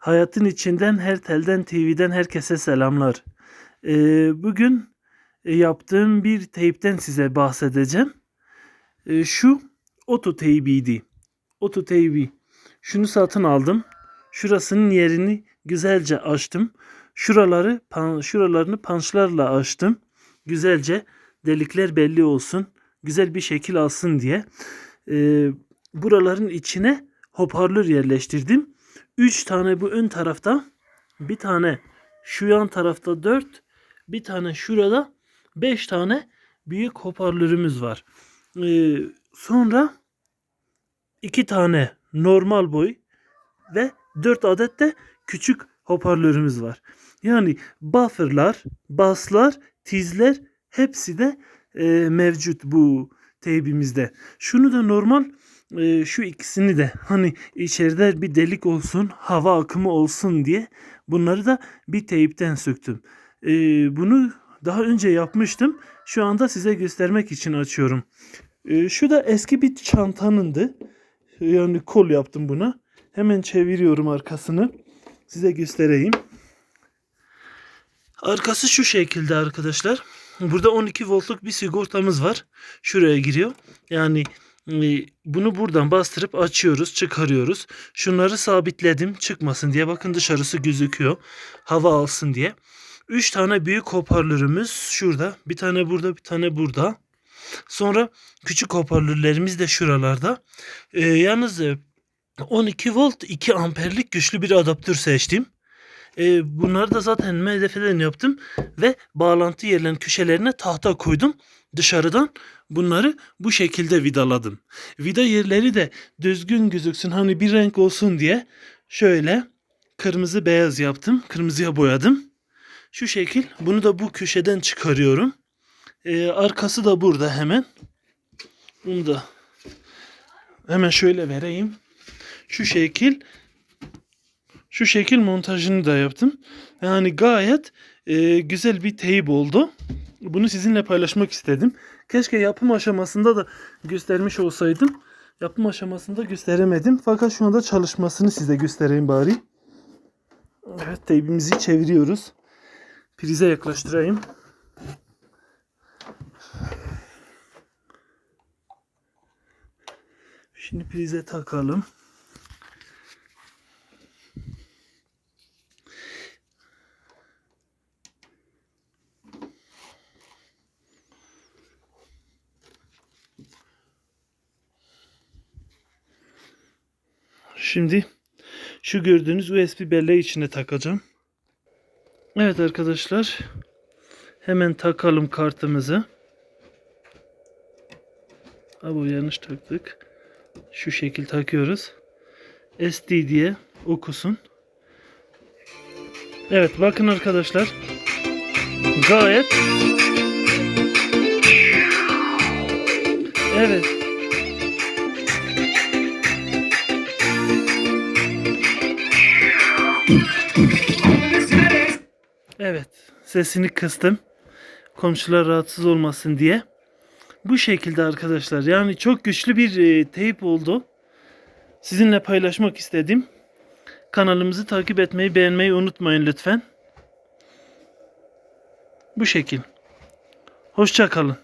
Hayatın içinden her telden TV'den herkese selamlar. Ee, bugün e, yaptığım bir teypten size bahsedeceğim. Ee, şu oto teybiydi. Oto teybi. Şunu satın aldım. Şurasının yerini güzelce açtım. Şuraları pan, şuralarını pançlarla açtım. Güzelce delikler belli olsun. Güzel bir şekil alsın diye. Ee, buraların içine hoparlör yerleştirdim. 3 tane bu ön tarafta, bir tane şu yan tarafta 4, bir tane şurada 5 tane büyük hoparlörümüz var. Ee, sonra 2 tane normal boy ve 4 adet de küçük hoparlörümüz var. Yani bufferlar, basslar, tizler hepsi de e, mevcut bu teybimizde. Şunu da normal e, şu ikisini de hani içeride bir delik olsun, hava akımı olsun diye bunları da bir teypten söktüm. E, bunu daha önce yapmıştım. Şu anda size göstermek için açıyorum. E, şu da eski bir çantanındı. Yani kol yaptım buna. Hemen çeviriyorum arkasını. Size göstereyim. Arkası şu şekilde arkadaşlar. Burada 12 voltluk bir sigortamız var. Şuraya giriyor. Yani bunu buradan bastırıp açıyoruz, çıkarıyoruz. Şunları sabitledim çıkmasın diye. Bakın dışarısı gözüküyor. Hava alsın diye. 3 tane büyük hoparlörümüz şurada. Bir tane burada, bir tane burada. Sonra küçük hoparlörlerimiz de şuralarda. E, yalnız e, 12 volt 2 amperlik güçlü bir adaptör seçtim. E, bunları da zaten MDF'den yaptım ve bağlantı yerlerinin köşelerine tahta koydum. Dışarıdan bunları bu şekilde vidaladım. Vida yerleri de düzgün gözüksün hani bir renk olsun diye şöyle kırmızı beyaz yaptım. Kırmızıya boyadım. Şu şekil bunu da bu köşeden çıkarıyorum. E, arkası da burada hemen. Bunu da hemen şöyle vereyim. Şu şekil şu şekil montajını da yaptım. Yani gayet e, güzel bir teyp oldu. Bunu sizinle paylaşmak istedim. Keşke yapım aşamasında da göstermiş olsaydım. Yapım aşamasında gösteremedim. Fakat şu anda çalışmasını size göstereyim bari. Evet teybimizi çeviriyoruz. Prize yaklaştırayım. Şimdi prize takalım. Şimdi şu gördüğünüz USB belleği içine takacağım. Evet arkadaşlar. Hemen takalım kartımızı. Ha bu yanlış taktık. Şu şekil takıyoruz. SD diye okusun. Evet bakın arkadaşlar. Gayet Evet. Evet, sesini kıstım. Komşular rahatsız olmasın diye. Bu şekilde arkadaşlar. Yani çok güçlü bir e, teyp oldu. Sizinle paylaşmak istedim. Kanalımızı takip etmeyi, beğenmeyi unutmayın lütfen. Bu şekil. Hoşça kalın.